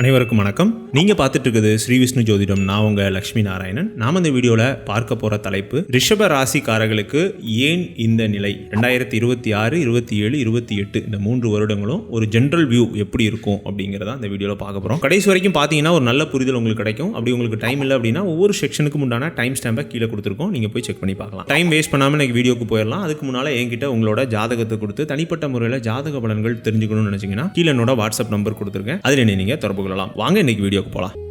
அனைவருக்கும் வணக்கம். நீங்கள் பார்த்துட்டு இருக்குது ஸ்ரீ விஷ்ணு ஜோதிடம். நான் உங்கள் லக்ஷ்மி நாராயணன். நாம் இந்த வீடியோவில் பார்க்க போகிற தலைப்பு ரிஷப ராசிக்காரர்களுக்கு ஏன் இந்த நிலை? ரெண்டாயிரத்தி இருபத்தி ஆறு இருபத்தி ஏழு இருபத்தி எட்டு இந்த மூன்று வருடங்களும் ஒரு ஜென்ரல் வியூ எப்படி இருக்கும் அப்படிங்கிறத இந்த வீடியோவில் பார்க்க போகிறோம் கடைசி வரைக்கும் பார்த்தீங்கன்னா ஒரு நல்ல புரிதல் உங்களுக்கு கிடைக்கும். அப்படி உங்களுக்கு டைம் இல்லை அப்படின்னா ஒவ்வொரு செக்ஷனுக்கு உண்டான டைம் ஸ்டாம்பை கீழே கொடுத்துருக்கோம். நீங்கள் போய் செக் பண்ணி பார்க்கலாம். டைம் வேஸ்ட் பண்ணாமல் எனக்கு வீடியோக்கு போயிடலாம். அதுக்கு முன்னால் என்கிட்ட உங்களோட ஜாதகத்தை கொடுத்து தனிப்பட்ட முறையில் ஜாதக பலன்கள் தெரிஞ்சுக்கணும்னு நினச்சிங்கன்னா கீழே என்னோட வாட்ஸ்அப் நம்பர் கொடுத்துருக்கேன். அதில் நீங்கள் தொடர்பு கொள்ளலாம். வாங்க இன்னைக்கு வீடியோக்கு போகலாம்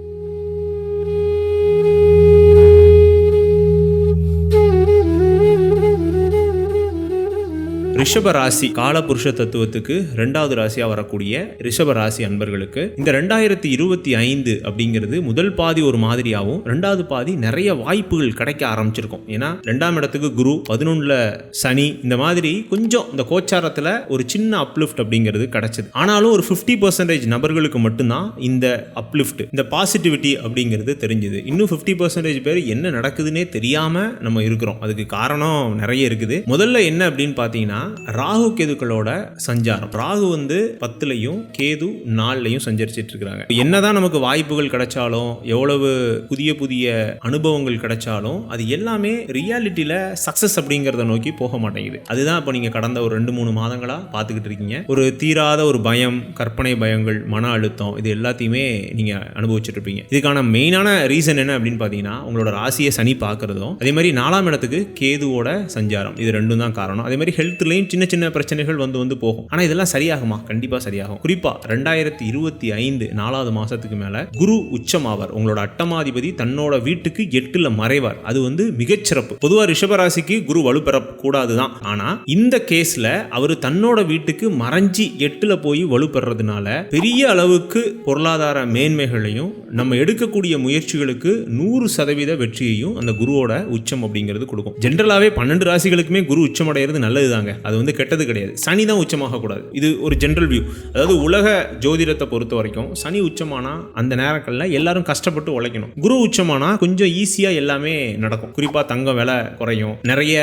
ரிஷப ராசி காலபுருஷ தத்துவத்துக்கு ரெண்டாவது ராசியா வரக்கூடிய ரிஷப ராசி அன்பர்களுக்கு இந்த ரெண்டாயிரத்தி இருபத்தி ஐந்து அப்படிங்கிறது முதல் பாதி ஒரு மாதிரியாகவும் ரெண்டாவது பாதி நிறைய வாய்ப்புகள் கிடைக்க ஆரம்பிச்சிருக்கும். ஏன்னா ரெண்டாம் இடத்துக்கு குரு பதினொன்னுல சனி இந்த மாதிரி கொஞ்சம் இந்த கோச்சாரத்தில் ஒரு சின்ன அப்லிஃப்ட் அப்படிங்கிறது கிடைச்சது. ஆனாலும் ஒரு ஃபிஃப்டி பர்சன்டேஜ் நபர்களுக்கு மட்டும்தான் இந்த அப்லிஃப்ட் இந்த பாசிட்டிவிட்டி அப்படிங்கிறது தெரிஞ்சுது. இன்னும் ஃபிஃப்டி பர்சன்டேஜ் பேர் என்ன நடக்குதுன்னே தெரியாமல் நம்ம இருக்கிறோம். அதுக்கு காரணம் நிறைய இருக்குது. முதல்ல என்ன அப்படின்னு பார்த்தீங்கன்னா ராகு கேதுக்களோட சஞ்சாரம். ராகு வந்து பத்துலையும் கேது நாலுலையும் சஞ்சரிச்சிட்டு இருக்கிறாங்க என்னதான் நமக்கு வாய்ப்புகள் கிடைச்சாலும் எவ்வளவு புதிய புதிய அனுபவங்கள் கிடைச்சாலும் அது எல்லாமே ரியாலிட்டியில சக்சஸ் அப்படிங்கிறத நோக்கி போக மாட்டேங்குது. அதுதான் இப்போ நீங்க கடந்த ஒரு ரெண்டு மூணு மாதங்களா பார்த்துக்கிட்டு இருக்கீங்க. ஒரு தீராத ஒரு பயம் கற்பனை பயங்கள் மன அழுத்தம் இது எல்லாத்தையுமே நீங்க அனுபவிச்சுட்டு இருப்பீங்க இதுக்கான மெயினான ரீசன் என்ன அப்படின்னு பார்த்தீங்கன்னா உங்களோட ராசியை சனி பார்க்கறதும் அதே மாதிரி நாலாம் இடத்துக்கு கேதுவோட சஞ்சாரம். இது ரெண்டும் தான் காரணம். அதே மாதிரி ஹெல்த்லையும் சின்ன சின்ன பிரச்சனைகள் வந்து வந்து போகும். ஆனால் இதெல்லாம் சரியாகுமா? கண்டிப்பாக சரியாகும். குறிப்பா ரெண்டாயிரத்தி இருபத்தி ஐந்து நாலாவது மாசத்துக்கு மேல குரு உச்சமாவார். உங்களோட அட்டமாதிபதி தன்னோட வீட்டுக்கு எட்டுல மறைவார். அது வந்து மிகச்சிறப்பு. பொதுவாக ரிஷபராசிக்கு குரு வலுப்பெறக்கூடாது தான் ஆனா இந்த கேஸ்ல அவர் தன்னோட வீட்டுக்கு மறைஞ்சி எட்டுல போய் வலுப்பெறதுனால பெரிய அளவுக்கு பொருளாதார மேன்மைகளையும் நம்ம எடுக்கக்கூடிய முயற்சிகளுக்கு நூறு சதவீத வெற்றியையும் அந்த குருவோட உச்சம் அப்படிங்கிறது கொடுக்கும். ஜென்ரலாகவே பன்னெண்டு ராசிகளுக்குமே குரு உச்சம் அடைகிறது நல்லது தாங்க அது வந்து கெட்டது கிடையாது. சனி தான் உச்சமாக கூடாது இது ஒரு ஜென்ரல் வியூ அதாவது உலக ஜோதிடத்தை பொறுத்த வரைக்கும் சனி உச்சமானா அந்த நேரங்களில் எல்லாரும் கஷ்டப்பட்டு உழைக்கணும். குரு உச்சமானா கொஞ்சம் ஈஸியாக எல்லாமே நடக்கும். குறிப்பாக தங்கம் விலை குறையும். நிறைய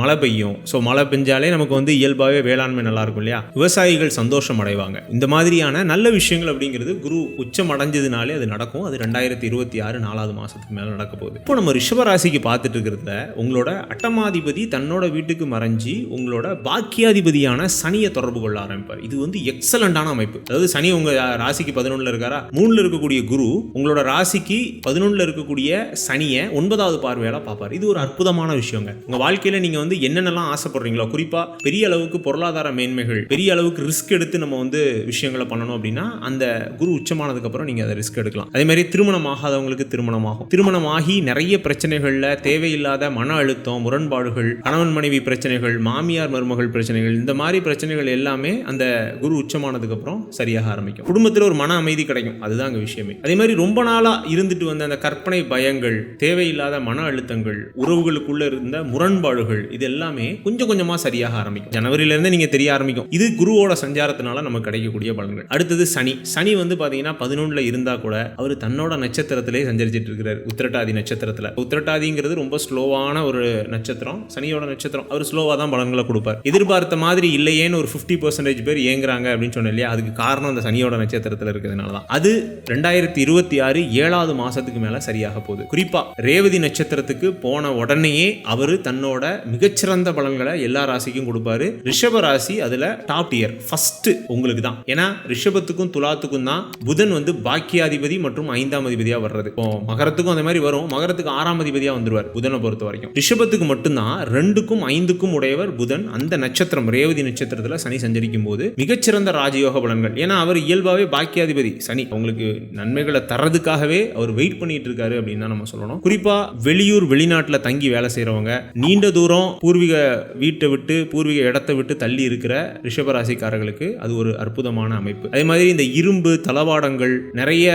மழை பெய்யும். ஸோ மழை பெஞ்சாலே நமக்கு வந்து இயல்பாகவே வேளாண்மை நல்லா இருக்கும் இல்லையா? விவசாயிகள் சந்தோஷம் அடைவாங்க. இந்த மாதிரியான நல்ல விஷயங்கள் அப்படிங்கிறது குரு உச்சம் அடைஞ்சதுனாலே அது நடக்கும். அது ரெண்டாயிரத்தி இருபத்தி ஆறு நாலாவது மாதத்துக்கு மேலே நடக்க போகுது. இப்போ நம்ம ரிஷபராசிக்கு பார்த்துட்டு இருக்கிறதுல உங்களோட அட்டமாதிபதி தன்னோட வீட்டுக்கு மறைஞ்சி உங்களோட பாக்கியாதிபதியான சனியை தொடர்பு கொள்ள ஆரம்பிப்பார். இது வந்து எக்ஸலண்டான அமைப்பு. அதாவது சனி உங்க ராசிக்கு பதினொன்றுல இருக்காரா? மூணுல இருக்கக்கூடிய குரு உங்களோட ராசிக்கு பதினொன்றுல இருக்கக்கூடிய சனியை ஒன்பதாவது பார்வையால பார்ப்பார். இது ஒரு அற்புதமான விஷயங்க. உங்க வாழ்க்கையில நீங்க வந்து என்னென்னலாம் ஆசைப்படுறீங்களோ குறிப்பா பெரிய அளவுக்கு பொருளாதார மேன்மைகள் பெரிய அளவுக்கு ரிஸ்க் எடுத்து நம்ம வந்து விஷயங்களை பண்ணணும் அப்படின்னா அந்த குரு உச்சமானதுக்கு அப்புறம் நீங்க அதை ரிஸ்க் எடுக்கலாம். அதே மாதிரி திருமணம் ஆகாதவங்களுக்கு திருமணம் ஆகும் திருமணம் ஆகி நிறைய பிரச்சனைகள்ல தேவையில்லாத மன அழுத்தம் முரண்பாடுகள் கணவன் மனைவி பிரச்சனைகள் மாமியார் மருமகள் பிரச்சனைகள் இந்த மாதிரி பிரச்சனைகள் எல்லாமே அந்த குரு உச்சமானதுக்கு அப்புறம் சரியாக ஆரம்பிக்கும். குடும்பத்தில் ஒரு மன அமைதி கிடைக்கும். அதுதான் அந்த விஷயமே. அதே மாதிரி ரொம்ப நாளா இருந்துட்டு வந்த அந்த கற்பனை பயங்கள் தேவையில்லாத மன அழுத்தங்கள் உறவுகளுக்குள்ள இருந்த முரண்பாடுகள் இது எல்லாமே கொஞ்சம் கொஞ்சமா சரியாக ஆரம்பிக்கும். ஜனவரியில இருந்து நீங்க தெரிய ஆரம்பிக்கும். இது குருவோட சஞ்சாரத்தினால நமக்கு கிடைக்கக்கூடிய பலன்கள். அடுத்தது சனி. சனி வந்து பாத்தீங்கன்னா பதினொன்றுல இருந்தா கூட அவர் தன்னோட நட்சத்திரத்திலே சஞ்சரிச்சிட்டு இருக்கிறார் உத்திரட்டாதி நட்சத்திரத்துல. உத்திரட்டாதிங்கிறது ரொம்ப ஸ்லோவான ஒரு நட்சத்திரம். சனியோட நட்சத்திரம். அவர் ஸ்லோவா தான் பலன்களை கொடுப்பார். சொல்கிறார் எதிர்பார்த்த மாதிரி இல்லையேன்னு ஒரு ஃபிஃப்டி பர்சன்டேஜ் பேர் ஏங்குறாங்க அப்படின்னு சொன்னேன் இல்லையா? அதுக்கு காரணம் அந்த சனியோட நட்சத்திரத்தில் இருக்கிறதுனால தான். அது ரெண்டாயிரத்தி இருபத்தி ஆறு ஏழாவது மாதத்துக்கு மேலே சரியாக போகுது. குறிப்பாக ரேவதி நட்சத்திரத்துக்கு போன உடனேயே அவர் தன்னோட மிகச்சிறந்த பலன்களை எல்லா ராசிக்கும் கொடுப்பாரு. ரிஷப ராசி அதில் டாப் இயர் ஃபர்ஸ்ட் உங்களுக்கு தான். ஏன்னா ரிஷபத்துக்கும் துலாத்துக்கும் தான் புதன் வந்து பாக்கியாதிபதி மற்றும் ஐந்தாம் அதிபதியாக வர்றது. இப்போ மகரத்துக்கும் அந்த மாதிரி வரும். மகரத்துக்கு ஆறாம் அதிபதியாக வந்துருவார் புதனை பொறுத்த வரைக்கும் ரிஷபத்துக்கு மட்டும்தான் ரெண்டுக்கும் ஐந்துக்கும் உடையவர் புதன். அந்த நட்சத்திரம் ரேவதி நட்சத்திரத்தில் சனி சஞ்சரிக்கும் போது மிகச்சிறந்த ராஜயோக பலன்கள். ஏன்னா அவர் இயல்பாகவே பாக்கியாதிபதி சனி. உங்களுக்கு நன்மைகளை தர்றதுக்காகவே அவர் வெயிட் பண்ணிட்டு இருக்காரு அப்படின்னு தான் நம்ம சொல்லணும். குறிப்பாக வெளியூர் வெளிநாட்டில் தங்கி வேலை செய்கிறவங்க நீண்ட தூரம் பூர்வீக வீட்டை விட்டு பூர்வீக இடத்தை விட்டு தள்ளி இருக்கிற ரிஷபராசிக்காரர்களுக்கு அது ஒரு அற்புதமான அமைப்பு. அதே மாதிரி இந்த இரும்பு தளவாடங்கள் நிறைய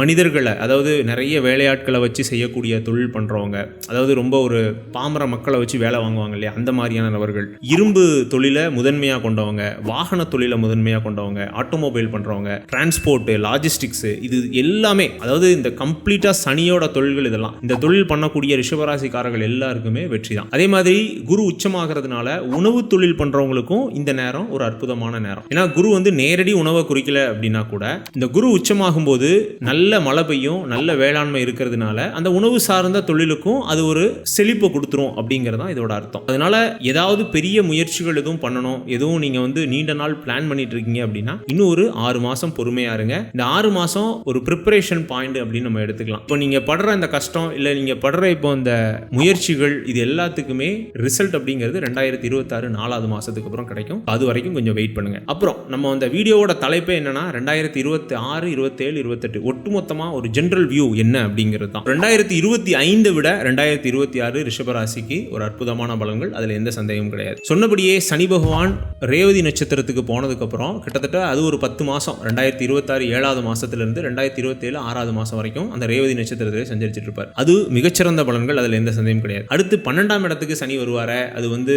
மனிதர்களை அதாவது நிறைய வேலையாட்களை வச்சு செய்யக்கூடிய தொழில் பண்றவங்க அதாவது ரொம்ப ஒரு பாமர மக்களை வச்சு வேலை வாங்குவாங்க இல்லையா அந்த மாதிரியான நபர்கள். இரும்பு இரும்பு தொழிலை முதன்மையாக கொண்டவங்க வாகன தொழிலை முதன்மையாக கொண்டவங்க ஆட்டோமொபைல் பண்ணுறவங்க டிரான்ஸ்போர்ட்டு லாஜிஸ்டிக்ஸு இது எல்லாமே அதாவது இந்த கம்ப்ளீட்டாக சனியோட தொழில்கள் இதெல்லாம். இந்த தொழில் பண்ணக்கூடிய ரிஷபராசிக்காரர்கள் எல்லாருக்குமே வெற்றி தான். அதே மாதிரி குரு உச்சமாகிறதுனால உணவு தொழில் பண்ணுறவங்களுக்கும் இந்த நேரம் ஒரு அற்புதமான நேரம். ஏன்னா குரு வந்து நேரடி உணவை குறிக்கல அப்படின்னா கூட இந்த குரு உச்சமாகும் போது நல்ல மழை பெய்யும் நல்ல வேளாண்மை இருக்கிறதுனால அந்த உணவு சார்ந்த தொழிலுக்கும் அது ஒரு செழிப்பை கொடுத்துரும் அப்படிங்கிறது தான் இதோட அர்த்தம். அதனால ஏதாவது பெரிய முயற்சி முயற்சிகள் எதுவும் பண்ணணும் எதுவும் நீங்க வந்து நீண்ட நாள் பிளான் பண்ணிட்டு இருக்கீங்க அப்படின்னா இன்னும் ஒரு ஆறு மாசம் பொறுமையா இருங்க. இந்த ஆறு மாசம் ஒரு ப்ரிப்பரேஷன் பாயிண்ட் அப்படின்னு நம்ம எடுத்துக்கலாம். இப்போ நீங்க படுற இந்த கஷ்டம் இல்ல நீங்க படுற இப்போ இந்த முயற்சிகள் இது எல்லாத்துக்குமே ரிசல்ட் அப்படிங்கிறது ரெண்டாயிரத்தி இருபத்தாறு நாலாவது மாசத்துக்கு அப்புறம் கிடைக்கும். அது வரைக்கும் கொஞ்சம் வெயிட் பண்ணுங்க. அப்புறம் நம்ம அந்த வீடியோவோட தலைப்பே என்னன்னா ரெண்டாயிரத்தி இருபத்தி ஆறு இருபத்தேழு இருபத்தெட்டு ஒட்டுமொத்தமா ஒரு ஜென்ரல் வியூ என்ன அப்படிங்கிறது தான். ரெண்டாயிரத்தி இருபத்தி ஐந்து விட ரெண்டாயிரத்தி இருபத்தி ஆறு ரிஷபராசிக்கு ஒரு அற்புதமான பலன்கள் அதுல எந்த சந்தேகமும் கிடையாது. சொன்னபடியே சனி பகவான் ரேவதி நட்சத்திரத்துக்கு போனதுக்கப்புறம் கிட்டத்தட்ட அது ஒரு பத்து மாதம் ரெண்டாயிரத்தி இருபத்தாறு ஏழாவது மாதத்துலேருந்து ரெண்டாயிரத்தி இருபத்தேழு ஆறாவது மாதம் வரைக்கும் அந்த ரேவதி நட்சத்திரத்திலே சஞ்சரிச்சிட்டு இருப்பார். அது மிகச்சிறந்த பலன்கள் அதில் எந்த சந்தேகம் கிடையாது. அடுத்து பன்னெண்டாம் இடத்துக்கு சனி வருவார அது வந்து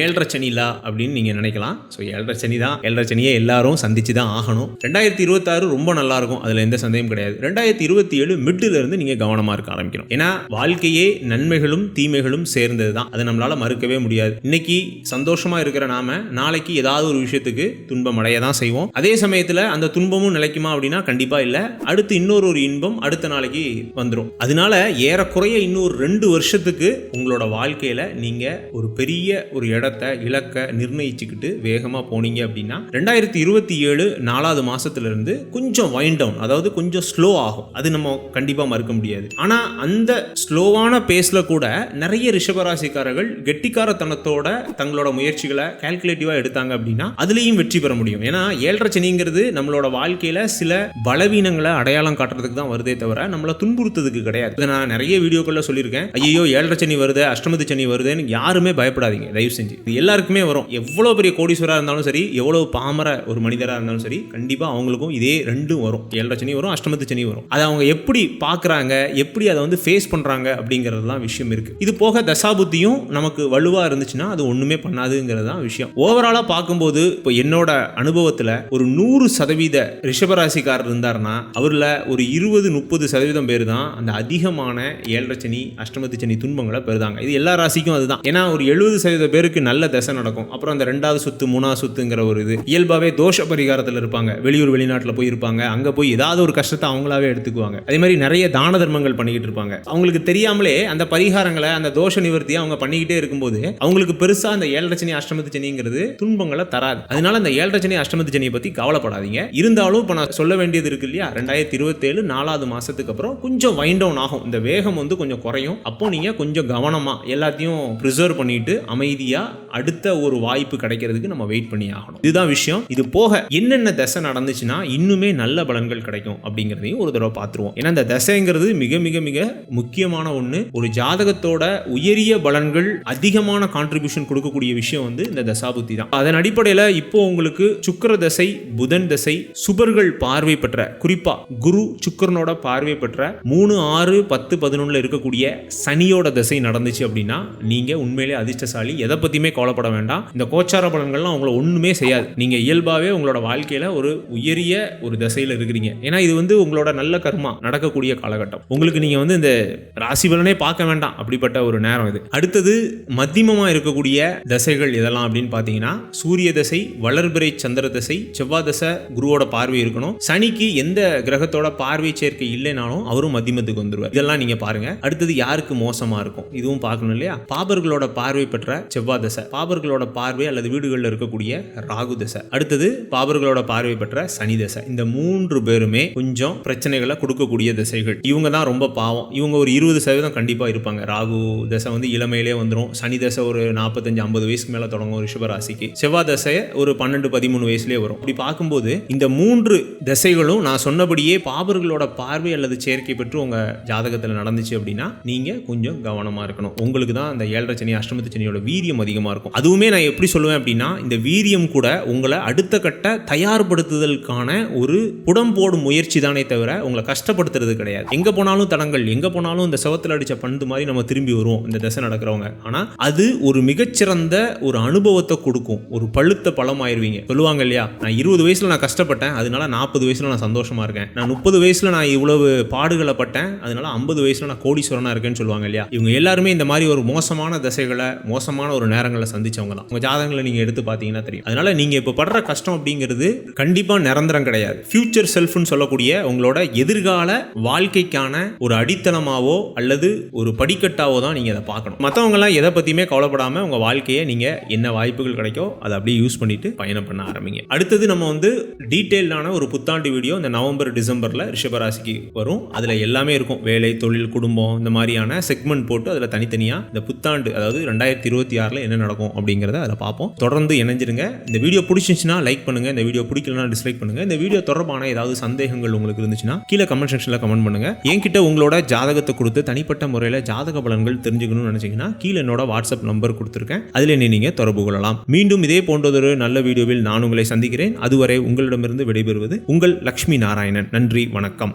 ஏழரை சனிலா அப்படின்னு நீங்க நினைக்கலாம். ஸோ ஏழரை சனி தான் ஏழரை சனியை எல்லாரும் சந்திச்சு தான் ஆகணும். ரெண்டாயிரத்தி இருபத்தாறு ரொம்ப நல்லா இருக்கும் அதில் எந்த சந்தேகம் கிடையாது. ரெண்டாயிரத்தி இருபத்தி ஏழு மிட்டில் இருந்து நீங்க கவனமாக இருக்க ஆரம்பிக்கணும். ஏன்னா வாழ்க்கையே நன்மைகளும் தீமைகளும் சேர்ந்தது தான் அதை நம்மளால மறுக்கவே முடியாது. இன்னைக்கு சந்தோஷமாக இருக்கிற நாம நாளைக்கு ஏதாவது ஒரு விஷயத்துக்கு துன்பம் அடைய தான் செய்வோம். அதே சமயத்தில் அந்த துன்பமும் நிலைக்குமா அப்படின்னா கண்டிப்பாக இல்லை. அடுத்து இன்னொரு ஒரு இன்பம் அடுத்த நாளைக்கு வந்துடும் அதனால ஏறக்குறைய இன்னொரு ரெண்டு வருஷத்துக்கு உங்களோட வாழ்க்கையில் நீங்கள் ஒரு பெரிய ஒரு இடத்த இலக்க நிர்ணயிச்சுக்கிட்டு வேகமாக போனீங்க அப்படின்னா ரெண்டாயிரத்தி இருபத்தி ஏழு நாலாவது மாதத்துலேருந்து கொஞ்சம் வைண்ட் டவுன் அதாவது கொஞ்சம் ஸ்லோ ஆகும். அது நம்ம கண்டிப்பாக மறுக்க முடியாது. ஆனால் அந்த ஸ்லோவான பேஸில் கூட நிறைய ரிஷபராசிக்காரர்கள் கெட்டிக்காரத்தனத்தோட தங்களோட முயற்சிகளை கால்குலேட்டிவாக எடுத்தாங்க அப்படின்னா அதுலேயும் வெற்றி பெற முடியும். ஏன்னா ஏழரை சனிங்கிறது நம்மளோட வாழ்க்கையில் சில பலவீனங்களை அடையாளம் காட்டுறதுக்கு தான் வருதே தவிர நம்மளை துன்புறுத்துறதுக்கு கிடையாது. இதை நான் நிறைய வீடியோக்களில் சொல்லியிருக்கேன். ஐயோ ஏழரை சனி வருது அஷ்டமத்து சனி வருதுன்னு யாருமே பயப்படாதீங்க. தயவு செஞ்சு. இது எல்லாருக்குமே வரும். எவ்வளோ பெரிய கோடீஸ்வராக இருந்தாலும் சரி எவ்வளோ பாமர ஒரு மனிதராக இருந்தாலும் சரி கண்டிப்பாக அவங்களுக்கும் இதே ரெண்டும் வரும். ஏழரை சனி வரும் அஷ்டமத்து சனி வரும். அதை அவங்க எப்படி பார்க்குறாங்க எப்படி அதை வந்து ஃபேஸ் பண்ணுறாங்க அப்படிங்கிறது தான் விஷயம் இருக்குது இது போக தசாபுத்தியும் நமக்கு வலுவாக இருந்துச்சுன்னா அது ஒன்றுமே பண்ணாது. பண்ணாதுங்கிறது தான் விஷயம் ஓவராலாக பார்க்கும்போது இப்போ என்னோட அனுபவத்தில் ஒரு நூறு சதவீத ரிஷபராசிக்காரர் இருந்தாருன்னா அவரில் ஒரு இருபது முப்பது சதவீதம் பேர் தான் அந்த அதிகமான ஏழரை சனி அஷ்டமத்து சனி துன்பங்களை பெறுதாங்க. இது எல்லா ராசிக்கும் அதுதான். ஏன்னா ஒரு எழுபது சதவீத பேருக்கு நல்ல தசை நடக்கும். அப்புறம் அந்த ரெண்டாவது சொத்து மூணாவது சொத்துங்கிற ஒரு இது. இயல்பாகவே தோஷ பரிகாரத்தில் இருப்பாங்க. வெளியூர் வெளிநாட்டில் போய் இருப்பாங்க அங்கே போய் ஏதாவது ஒரு கஷ்டத்தை அவங்களாவே எடுத்துக்குவாங்க. அதே மாதிரி நிறைய தான தர்மங்கள் பண்ணிக்கிட்டு இருப்பாங்க. அவங்களுக்கு தெரியாமலே அந்த பரிகாரங்களை அந்த தோஷ நிவர்த்தியை அவங்க பண்ணிக்கிட்டே இருக்கும்போது அவங்களுக்கு பெருசாக அந்த ஏழரை சனி அஷ்டமத்து சனிங்கிறது துன்பங்களை தராது. அதனால அந்த ஏழரை சனி அஷ்டமத்து சனியை பத்தி கவலைப்படாதீங்க. இருந்தாலும் இப்போ நான் சொல்ல வேண்டியது இருக்கு இல்லையா? ரெண்டாயிரத்தி இருபத்தேழு நாலாவது மாசத்துக்கு அப்புறம் கொஞ்சம் வைண்ட் டவுன் ஆகும். இந்த வேகம் வந்து கொஞ்சம் குறையும். அப்போ நீங்க கொஞ்சம் கவனமா எல்லாத்தையும் ப்ரிசர்வ் பண்ணிட்டு அமைதியா அடுத்த ஒரு வாய்ப்பு கிடைக்கிறதுக்கு நம்ம வெயிட் பண்ணி ஆகணும். இதுதான் விஷயம். இது போக என்னென்ன தசை நடந்துச்சுன்னா இன்னுமே நல்ல பலன்கள் கிடைக்கும் அப்படிங்கிறதையும் ஒரு தடவை பார்த்துருவோம். ஏன்னா இந்த தசைங்கிறது மிக மிக மிக முக்கியமான ஒன்று ஒரு ஜாதகத்தோட உயரிய பலன்கள் அதிகமான கான்ட்ரிபியூஷன் கொடுக்கக்கூடிய விஷயம் வந்து இந்த தசாபுத்தி தான். அதன் அடிப்படையில் இப்போ உங்களுக்கு சுக்கர தசை புதன் தசை சுபர்கள் பார்வை பெற்ற குறிப்பா குரு சுக்கரனோட பார்வை பெற்ற மூணு ஆறு பத்து பதினொன்னுல இருக்கக்கூடிய சனியோட தசை நடந்துச்சு அப்படின்னா நீங்க உண்மையிலே அதிர்ஷ்டசாலி. எதை பத்தியுமே கவலைப்பட வேண்டாம். இந்த கோச்சார பலன்கள்லாம் உங்களை ஒன்றுமே செய்யாது. நீங்கள் இயல்பாகவே உங்களோட வாழ்க்கையில் ஒரு உயரிய ஒரு தசையில் இருக்கிறீங்க. ஏன்னா இது வந்து உங்களோட நல்ல கர்மா நடக்கக்கூடிய காலகட்டம். உங்களுக்கு நீங்கள் வந்து இந்த ராசி பலனே பார்க்க வேண்டாம். அப்படிப்பட்ட ஒரு நேரம் இது. அடுத்தது மத்தியமமாக இருக்கக்கூடிய தசைகள் இதெல்லாம் அப்படின்னு பார்த்தீங்கன்னா சூரிய தசை வளர்பிறை சந்திர தசை செவ்வாய் தசை குருவோட பார்வை இருக்கணும். சனிக்கு எந்த கிரகத்தோட பார்வை சேர்க்கை இல்லைனாலும் அவரும் மத்தியமத்துக்கு வந்துருவார். இதெல்லாம் நீங்கள் பாருங்கள் அடுத்தது யாருக்கு மோசமாக இருக்கும்? இதுவும் பார்க்கணும் இல்லையா? பாபர்களோட பார்வை பெற்ற செவ்வாய் தசை. பாபர்களோட பார்வை அல்லது வீடுகளில் இருக்கக்கூடிய ராகு தசை. அடுத்தது பாபர்களோட பார்வை பெற்ற சனி தசை. இந்த மூன்று பேருமே கொஞ்சம் பிரச்சனைகளை கொடுக்கக்கூடிய திசைகள். இவங்க தான் ரொம்ப பாவம். இவங்க ஒரு இருபது சதவீதம் கண்டிப்பாக இருப்பாங்க. ராகு தசை வந்து இளமையிலே வந்துடும் சனி தசை ஒரு நாற்பத்தஞ்சு ஐம்பது வயசுக்கு மேலே தொடங்கும் ரிஷபராசிக்கு. செவ்வாய் தசை ஒரு பன்னெண்டு பதிமூணு வயசுலேயே வரும். அப்படி பார்க்கும்போது இந்த மூன்று திசைகளும் நான் சொன்னபடியே பாபர்களோட பார்வை அல்லது சேர்க்கை பெற்று உங்க ஜாதகத்தில் நடந்துச்சு அப்படின்னா நீங்க கொஞ்சம் கவனமாக இருக்கணும். உங்களுக்கு தான் அந்த ஏழரை சனி அஷ்டமத்து சனியோட வீரியம் அதிகமாக இருக்கும். நடக்கும் அதுவுமே நான் எப்படி சொல்லுவேன் அப்படின்னா இந்த வீரியம் கூட உங்களை அடுத்த கட்ட தயார்படுத்துதலுக்கான ஒரு புடம் போடும் முயற்சி தானே தவிர உங்களை கஷ்டப்படுத்துறது கிடையாது. எங்க போனாலும் தடங்கள் எங்க போனாலும் இந்த செவத்தில் அடிச்ச பந்து மாதிரி நம்ம திரும்பி வருவோம் இந்த தசை நடக்கிறவங்க. ஆனா அது ஒரு மிகச்சிறந்த ஒரு அனுபவத்தை கொடுக்கும். ஒரு பழுத்த பழமாயிருவீங்க. சொல்லுவாங்க இல்லையா நான் இருபது வயசுல நான் கஷ்டப்பட்டேன் அதனால நாற்பது வயசுல நான் சந்தோஷமா இருக்கேன். நான் முப்பது வயசுல நான் இவ்வளவு பாடுகளை பட்டேன் அதனால ஐம்பது வயசுல நான் கோடீஸ்வரனா இருக்கேன்னு சொல்லுவாங்க இல்லையா. இவங்க எல்லாருமே இந்த மாதிரி ஒரு மோசமான தசைகளை மோசமான ஒரு நேரங்களை சந்திச்சவங்க தான். உங்க ஜாதகங்களை நீங்க எடுத்து பார்த்தீங்கன்னா தெரியும். அதனால நீங்க இப்போ படுற கஷ்டம் அப்படிங்கிறது கண்டிப்பா நிரந்தரம் கிடையாது. ஃபியூச்சர் செல்ஃப்னு சொல்லக்கூடிய உங்களோட எதிர்கால வாழ்க்கைக்கான ஒரு அடித்தளமாவோ அல்லது ஒரு படிக்கட்டாவோ தான் நீங்க அதை பார்க்கணும். மற்றவங்கலாம் எதை பத்தியுமே கவலைப்படாம உங்க வாழ்க்கையை நீங்க என்ன வாய்ப்புகள் கிடைக்கோ அதை அப்படியே யூஸ் பண்ணிட்டு பயணம் பண்ண ஆரம்பிங்க. அடுத்தது நம்ம வந்து டீட்டெயில்டான ஒரு புத்தாண்டு வீடியோ இந்த நவம்பர் டிசம்பர்ல ரிஷபராசிக்கு வரும். அதுல எல்லாமே இருக்கும். வேலை தொழில் குடும்பம் இந்த மாதிரியான செக்மெண்ட் போட்டு அதுல தனித்தனியா இந்த புத்தாண்டு அதாவது ரெண்டாயிரத்தி இருபத்தி ஆறுல என்ன நடக்கும் அப்படிங்கிறத அதில் பார்ப்போம். தொடர்ந்து இணைஞ்சிருங்க. இந்த வீடியோ பிடிச்சிருந்துச்சுன்னா லைக் பண்ணுங்க. இந்த வீடியோ பிடிக்கலனா டிஸ்லைக் பண்ணுங்க. இந்த வீடியோ தொடர்பான ஏதாவது சந்தேகங்கள் உங்களுக்கு இருந்துச்சுன்னா கீழே கமெண்ட் செக்ஷனில் கமெண்ட் பண்ணுங்க. என்கிட்ட உங்களோட ஜாதகத்தை கொடுத்து தனிப்பட்ட முறையில் ஜாதக பலன்கள் தெரிஞ்சுக்கணும்னு நினைச்சீங்கன்னா கீழே என்னோட வாட்ஸ்அப் நம்பர் கொடுத்துருக்கேன். அதில் என்னை நீங்கள் தொடர்பு கொள்ளலாம். மீண்டும் இதே போன்றதொரு நல்ல வீடியோவில் நான் உங்களை சந்திக்கிறேன். அதுவரை உங்களிடமிருந்து விடைபெறுவது உங்கள் லக்ஷ்மி நாராயணன். நன்றி. வணக்கம்.